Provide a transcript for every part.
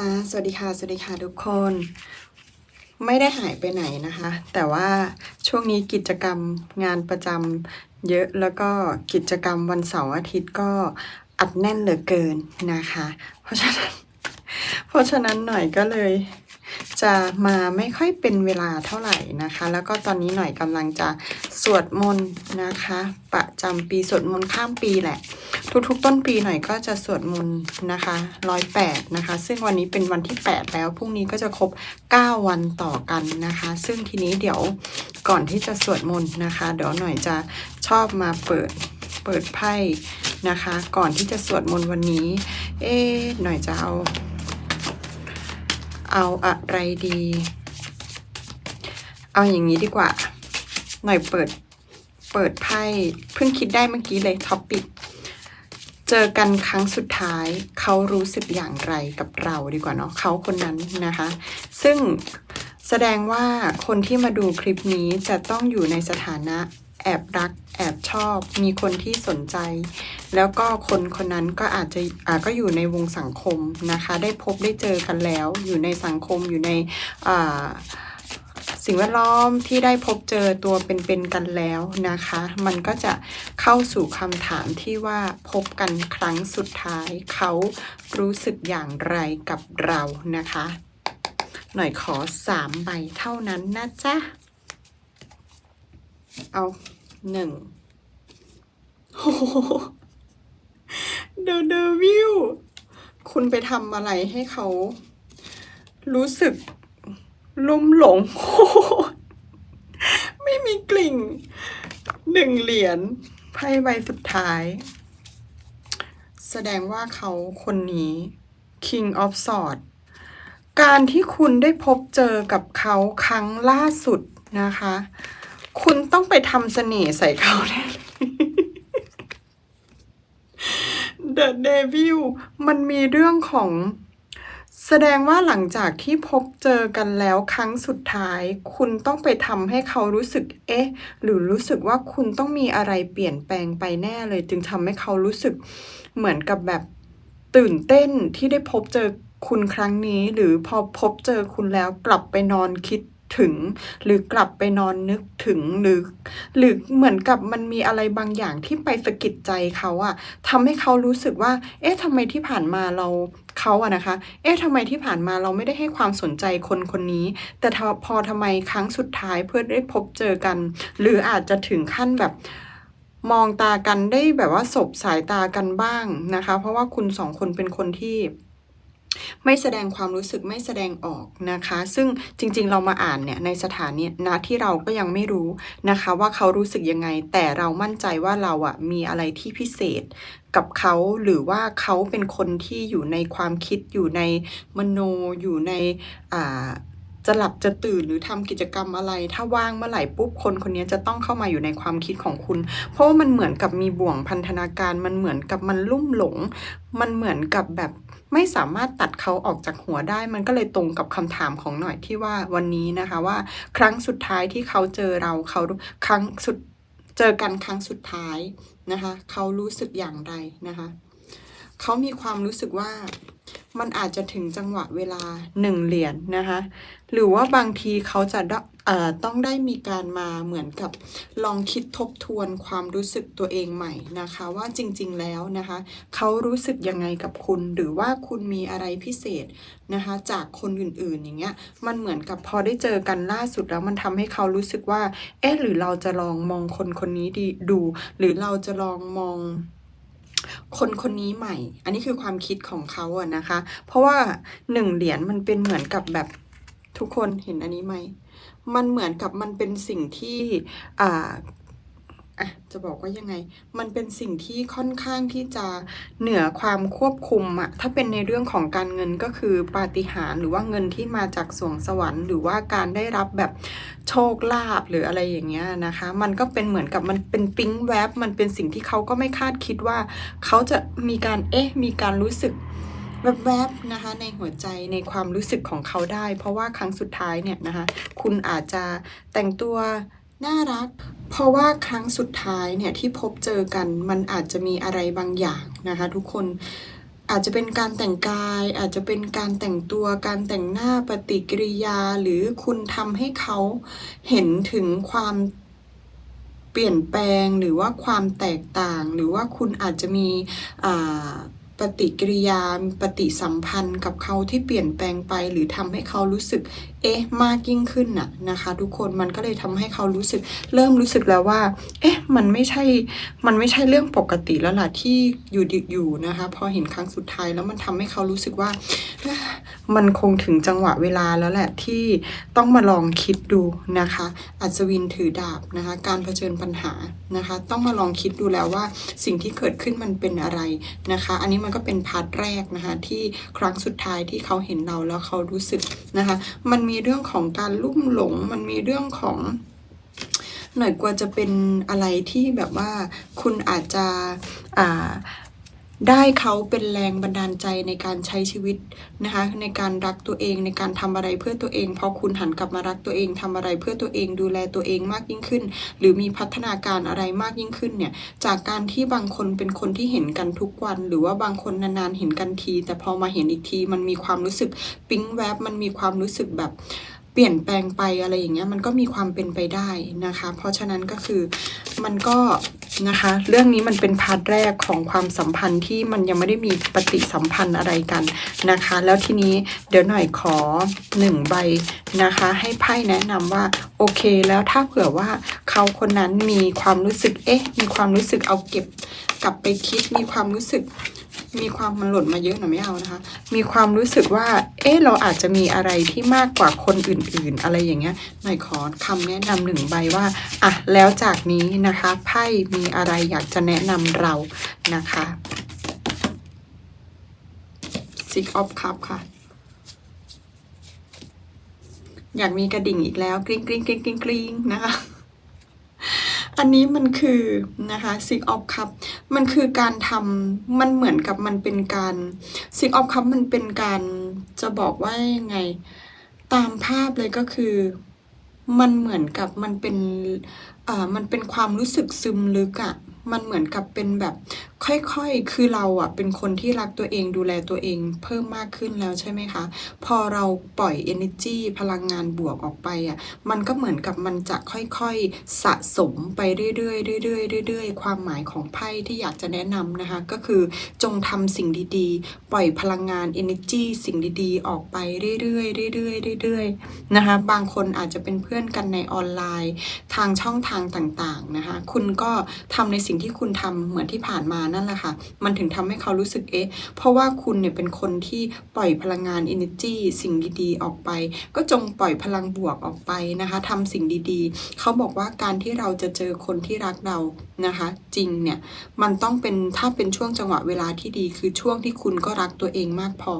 อ่าสวัสดีค่ะ สวัสดีค่ะทุกคน ไม่ได้หายไปไหนนะคะ แต่ว่าช่วงนี้กิจกรรมงานประจำเยอะแล้วก็กิจกรรมวันเสาร์อาทิตย์ก็อัดแน่นเหลือเกินนะคะ เพราะฉะนั้น เพราะฉะนั้นหน่อยก็เลย จะมาไม่ค่อยเป็นเวลาเท่าไหร่นะคะ แล้วก็ตอนนี้หน่อยกำลังจะสวดมนต์นะคะ ประจำปีสวดมนต์ข้ามปีแหละ ทุกๆ ต้นปีหน่อยก็จะสวดมนต์นะคะร้อยแปดนะคะ ซึ่งวันนี้เป็นวันที่ 8 แล้ว พรุ่งนี้ก็จะครบ 9 วันต่อกันนะคะ ซึ่งทีนี้เดี๋ยวก่อนที่จะสวดมนต์นะคะ เดี๋ยวหน่อยจะชอบมาเปิดเปิดไพ่นะคะ ก่อนที่จะสวดมนต์วันนี้ เอ๊หน่อยจะเอา เอาอะไรดี เอาอย่างนี้ดีกว่า หน่อยเปิดเปิดไพ่เพิ่งคิดได้เมื่อกี้เลยท็อปปิก เจอกันครั้งสุดท้าย เขารู้สึกอย่างไรกับเราดีกว่าเนาะเขาคนนั้นนะคะ ซึ่งแสดงว่าคนที่มาดูคลิปนี้จะต้องอยู่ในสถานะแอบรักแอบชอบ มีคนที่สนใจ แล้วก็คนคนนั้นก็อาจจะอาก็อยู่ในวงสังคมนะคะ ได้พบได้เจอกันแล้ว อยู่ในสังคมอยู่ในอ่า สิ่งแวดล้อมที่ได้พบเจอตัวเป็นๆกันแล้วนะคะ มันก็จะเข้าสู่คำถามที่ว่าพบกันครั้งสุดท้าย เขารู้สึกอย่างไรกับเรานะคะ หน่อยขอสามใบเท่านั้นนะจ๊ะ เอาหนึ่งโอ้โหเดอะเดวิลคุณไปทำอะไรให้เขารู้สึก ลุ่มหลงโอ้โหไม่มีกลิ่งหนึ่งเหรียญไพ่ใบสุดท้าย แสดงว่าเขาคนนี้ King of Swords การที่คุณได้พบเจอกับเขาครั้งล่าสุดนะคะ คุณต้องไปทำเสน่ห์ใส่เขาแน่เลย The Devil มันมีเรื่องของ แสดงว่าหลังจากที่พบเจอกันแล้วครั้งสุดท้าย คุณต้องไปทำให้เขารู้สึก เอ๊ะ หรือรู้สึกว่าคุณต้องมีอะไรเปลี่ยนแปลงไปแน่เลย จึงทำให้เขารู้สึกเหมือนกับแบบตื่นเต้นที่ได้พบเจอคุณครั้งนี้ หรือพอพบเจอคุณแล้วกลับไปนอนคิด ถึง หรือกลับไปนอนนึกถึงหรือหรือเหมือนกับมันมีอะไรบางอย่างที่ไปสะกิดใจเขาอะทำให้เขารู้สึกว่า เอ๊ะทำไมที่ผ่านมาเราเขาอะนะคะ เอ๊ะทำไมที่ผ่านมาเราไม่ได้ให้ความสนใจคนคนนี้ แต่พอทำไมครั้งสุดท้ายเพื่อได้พบเจอกัน หรืออาจจะถึงขั้นแบบมองตากันได้แบบว่าสบสายตากันบ้างนะคะ เพราะว่าคุณสองคนเป็นคนที่ ไม่แสดงความรู้สึกไม่แสดงออกนะคะ ซึ่งจริงๆ เรามาอ่านเนี่ยในสถานีนะที่เราก็ยังไม่รู้นะคะ ว่าเขารู้สึกยังไง แต่เรามั่นใจว่าเราอะมีอะไรที่พิเศษกับเขาหรือว่าเขาเป็นคนที่อยู่ในความคิดอยู่ในมโนอยู่ในอ่า จะหลับจะตื่นหรือทำกิจกรรมอะไร ถ้าว่างเมื่อไหร่ปุ๊บคนคนนี้จะต้องเข้ามาอยู่ในความคิดของคุณ เพราะว่ามันเหมือนกับมีบ่วงพันธนาการ มันเหมือนกับมันลุ่มหลง มันเหมือนกับแบบไม่สามารถตัดเขาออกจากหัวได้ มันก็เลยตรงกับคำถามของหน่อยที่ว่าวันนี้นะคะว่า ครั้งสุดท้ายที่เขาเจอเราเขาครั้งสุดเจอกันครั้งสุดท้ายนะคะ เขารู้สึกอย่างไรนะคะ เขามีความรู้สึกว่ามันอาจจะถึงจังหวะเวลาหนึ่งเหรียญนะคะ หรือว่าบางทีเขาจะได้เอ่อต้องได้มีการมาเหมือนกับลองคิดทบทวนความรู้สึกตัวเองใหม่นะคะ ว่าจริงๆแล้วนะคะ เขารู้สึกยังไงกับคุณ หรือว่าคุณมีอะไรพิเศษนะคะ จากคนอื่นๆอย่างเงี้ยมันเหมือนกับพอได้เจอกันล่าสุดแล้วมันทำให้เขารู้สึกว่า เอ๊ะหรือเราจะลองมองคนคนนี้ดีดู หรือเราจะลองมอง คนคนนี้ใหม่ อันนี้คือความคิดของเขาอะนะคะ เพราะว่าหนึ่งเหรียญมันเป็นเหมือนกับแบบทุกคนเห็นอันนี้ไหม มันเหมือนกับมันเป็นสิ่งที่อ่า อะจะบอกว่ายังไง มันเป็นสิ่งที่ค่อนข้างที่จะเหนือความควบคุมอะถ้าเป็นในเรื่องของการเงินก็คือปาฏิหาริย์หรือว่าเงินที่มาจากสวงสวรรค์ หรือว่าการได้รับแบบโชคลาภหรืออะไรอย่างเงี้ยนะคะ มันก็เป็นเหมือนกับมันเป็นปิ๊งแวบมันเป็นสิ่งที่เขาก็ไม่คาดคิดว่า เขาจะมีการเอ๊ะมีการรู้สึกแวบๆนะคะในหัวใจในความรู้สึกของเขาได้ เพราะว่าครั้งสุดท้ายเนี่ยนะคะคุณอาจจะแต่งตัว น่ารัก เพราะว่าครั้งสุดท้ายเนี่ยที่พบเจอกันมันอาจจะมีอะไรบางอย่างนะคะทุกคนอาจจะเป็นการแต่งกาย อาจจะเป็นการแต่งตัวการแต่งหน้าปฏิกิริยาหรือคุณทำให้เขาเห็นถึงความเปลี่ยนแปลงหรือว่าความแตกต่าง หรือว่าคุณอาจจะมีปฏิกิริยาปฏิสัมพันธ์กับเขาที่เปลี่ยนแปลงไป หรือทำให้เขารู้สึก เอ๊ะมากยิ่งขึ้นน่ะนะคะทุกคนมันก็เลยทำให้เขารู้สึกเริ่มรู้สึกแล้วว่า เอ๊ะมันไม่ใช่มันไม่ใช่เรื่องปกติแล้วล่ะที่อยู่ดิอยู่นะคะ พอเห็นครั้งสุดท้ายแล้วมันทำให้เขารู้สึกว่า มันคงถึงจังหวะเวลาแล้วแหละที่ต้องมาลองคิดดูนะคะ อัศวินถือดาบนะคะ การเผชิญปัญหานะคะ ต้องมาลองคิดดูแล้วว่าสิ่งที่เกิดขึ้นมันเป็นอะไรนะคะ อันนี้มันก็เป็นพาร์ทแรกนะคะที่ครั้งสุดท้ายที่เขาเห็นเราแล้วเขารู้สึกนะคะ มันมีีเรื่องของการลุ่มหลง มันมีเรื่องของ หน่อยกว่าจะเป็นอะไรที่แบบว่าคุณอาจจะอ่า ได้เขาเป็นแรงบันดาลใจในการใช้ชีวิตนะคะ ในการรักตัวเองในการทำอะไรเพื่อตัวเองพอคุณหันกลับมารักตัวเองทำอะไรเพื่อตัวเองดูแลตัวเองมากยิ่งขึ้น หรือมีพัฒนาการอะไรมากยิ่งขึ้นเนี่ยจากการที่บางคนเป็นคนที่เห็นกันทุกวัน หรือว่าบางคนนานๆเห็นกันที แต่พอมาเห็นอีกที มันมีความรู้สึกปิ๊งแวบมันมีความรู้สึกแบบเปลี่ยนแปลงไปอะไรอย่างเงี้ยมันก็มีความเป็นไปได้นะคะ เพราะฉะนั้นก็คือมันก็ นะคะ เรื่องนี้มันเป็นพาร์ทแรกของความสัมพันธ์ที่มันยังไม่ได้มีปฏิสัมพันธ์อะไรกันนะคะ แล้วทีนี้เดี๋ยวหน่อยขอหนึ่งใบนะคะ ให้ไพ่แนะนำว่าโอเค แล้วถ้าเผื่อว่าเขาคนนั้นมีความรู้สึกเอ๊ะ มีความรู้สึกเอาเก็บกลับไปคิดมีความรู้สึก มีความมันหล่นมาเยอะหน่อยไม่เอานะคะ มีความรู้สึกว่า เอ๊ะเราอาจจะมีอะไรที่มากกว่าคนอื่น ๆ อะไรอย่างเงี้ยหน่อยขอคำแนะนำหนึ่งใบว่าอะแล้วจากนี้นะคะไพ่มีอะไรอยากจะแนะนำเรานะคะ Six of Cup ค่ะ อยากมีกระดิ่งอีกแล้ว กริ๊งกริ๊งกริ๊งกริ๊งกริ๊งนะคะ อันนี้มันคือนะคะ Six of Cup มันคือการทำมันเหมือนกับมันเป็นการซิกออฟคัพมันเป็นการจะบอกว่ายังไง ตามภาพเลยก็คือ มันเหมือนกับมันเป็นอ่ามันเป็นความรู้สึกซึมลึกอะ มันเหมือนกับเป็นแบบค่อยๆ คือเราอะเป็นคนที่รักตัวเองดูแลตัวเองเพิ่มมากขึ้นแล้วใช่ไหมคะ พอเราปล่อย energy พลังงานบวกออกไปอะมันก็เหมือนกับมันจะค่อยๆ สะสมไปเรื่อยๆเรื่อยๆเรื่อยๆ ความหมายของไพ่ที่อยากจะแนะนำนะคะ ก็คือจงทำสิ่งดีๆ ปล่อยพลังงาน energy สิ่งดีๆ ออกไปเรื่อยๆเรื่อยๆเรื่อยๆนะคะ บางคนอาจจะเป็นเพื่อนกันในออนไลน์ ทางช่องทางต่างๆนะคะ คุณก็ทำในสิ่งที่คุณทำเหมือนที่ผ่านมานั่นแหละค่ะ มันถึงทำให้เขารู้สึกเอ๊ะ เพราะว่าคุณเนี่ยเป็นคนที่ปล่อยพลังงาน energy สิ่งดีๆ ออกไป ก็จงปล่อยพลังบวกออกไปนะคะทำสิ่งดีๆ เขาบอกว่าการที่เราจะเจอคนที่รักเรานะคะ จริงเนี่ย มันต้องเป็นถ้าเป็นช่วงจังหวะเวลาที่ดี คือช่วงที่คุณก็รักตัวเองมากพอ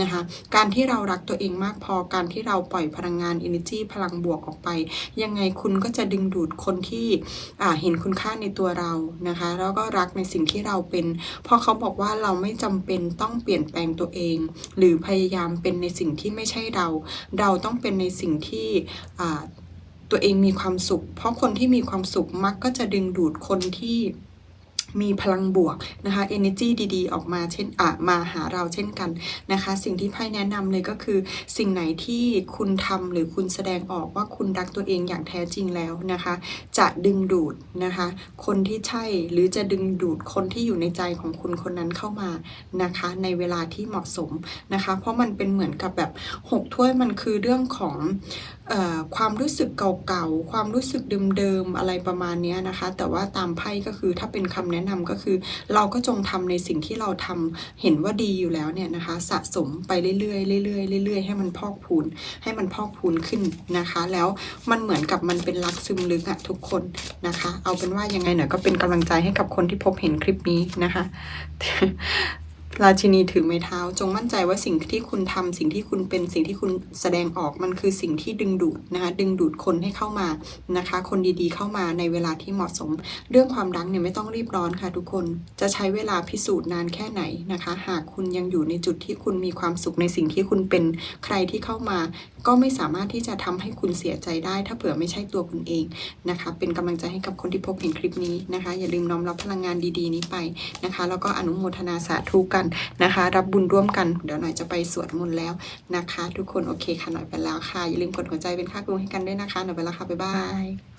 นะคะ การที่เรารักตัวเองมากพอ การที่เราปล่อยพลังงาน energy พลังบวกออกไป ยังไงคุณก็จะดึงดูดคนที่อ่าเห็นคุณค่าในตัวเรานะคะ แล้วก็รักในสิ่งที่เราเป็น เพราะเขาบอกว่าเราไม่จำเป็นต้องเปลี่ยนแปลงตัวเอง หรือพยายามเป็นในสิ่งที่ไม่ใช่เรา เราต้องเป็นในสิ่งที่ตัวเองมีความสุข เพราะคนที่มีความสุขมักก็จะดึงดูดคนที่ มีพลังบวกนะคะ energy ดีๆ ออกมาเช่นอะมาหาเราเช่นกันนะคะ สิ่งที่ไพ่แนะนำเลยก็คือ สิ่งไหนที่คุณทำหรือคุณแสดงออกว่าคุณรักตัวเองอย่างแท้จริงแล้วนะคะ จะดึงดูดนะคะ คนที่ใช่หรือจะดึงดูดคนที่อยู่ในใจของคุณคนนั้นเข้ามานะคะ ในเวลาที่เหมาะสมนะคะ เพราะมันเป็นเหมือนกับแบบหกถ้วยมันคือเรื่องของเอ่อความรู้สึกเก่าๆความรู้สึกเดิมๆอะไรประมาณนี้นะคะ แต่ว่าตามไพ่ก็คือถ้าเป็นคำแนะนำก็คือ เราก็จงทำในสิ่งที่เราทำเห็นว่าดีอยู่แล้วเนี่ยนะคะ สะสมไปเรื่อยๆเรื่อยๆเรื่อยๆให้มันพอกพูน ให้มันพอกพูนขึ้นนะคะ แล้วมันเหมือนกับมันเป็นรักซึมลึกอะทุกคนนะคะ เอาเป็นว่ายังไงหน่อยก็เป็นกำลังใจให้กับคนที่พบเห็นคลิปนี้นะคะ ราชินีถือไม้เท้า จงมั่นใจว่าสิ่งที่คุณทำสิ่งที่คุณเป็นสิ่งที่คุณแสดงออกมันคือสิ่งที่ดึงดูดนะคะดึงดูดคนให้เข้ามานะคะ คนดีๆ เข้ามาในเวลาที่เหมาะสม เรื่องความรักเนี่ยไม่ต้องรีบร้อนค่ะทุกคนจะใช้เวลาพิสูจน์นานแค่ไหนนะคะ หากคุณยังอยู่ในจุดที่คุณมีความสุขในสิ่งที่คุณเป็นใครที่เข้ามา ก็ไม่สามารถที่จะทำให้คุณเสียใจได้ ถ้าเผื่อไม่ใช่ตัวคุณเองนะคะ เป็นกำลังใจให้กับคนที่พบเห็นคลิปนี้นะคะ อย่าลืมน้อมรับพลังงานดีๆ นี้ไปนะคะ แล้วก็อนุโมทนาสาธุกันนะคะ รับบุญร่วมกัน เดี๋ยวหน่อยจะไปสวดมนต์แล้วนะคะ ทุกคนโอเคค่ะหน่อยไปแล้วค่ะ อย่าลืมกดหัวใจเป็นค่ากรุงให้กันด้วยนะคะ หน่อยไปแล้วค่ะบ๊ายบาย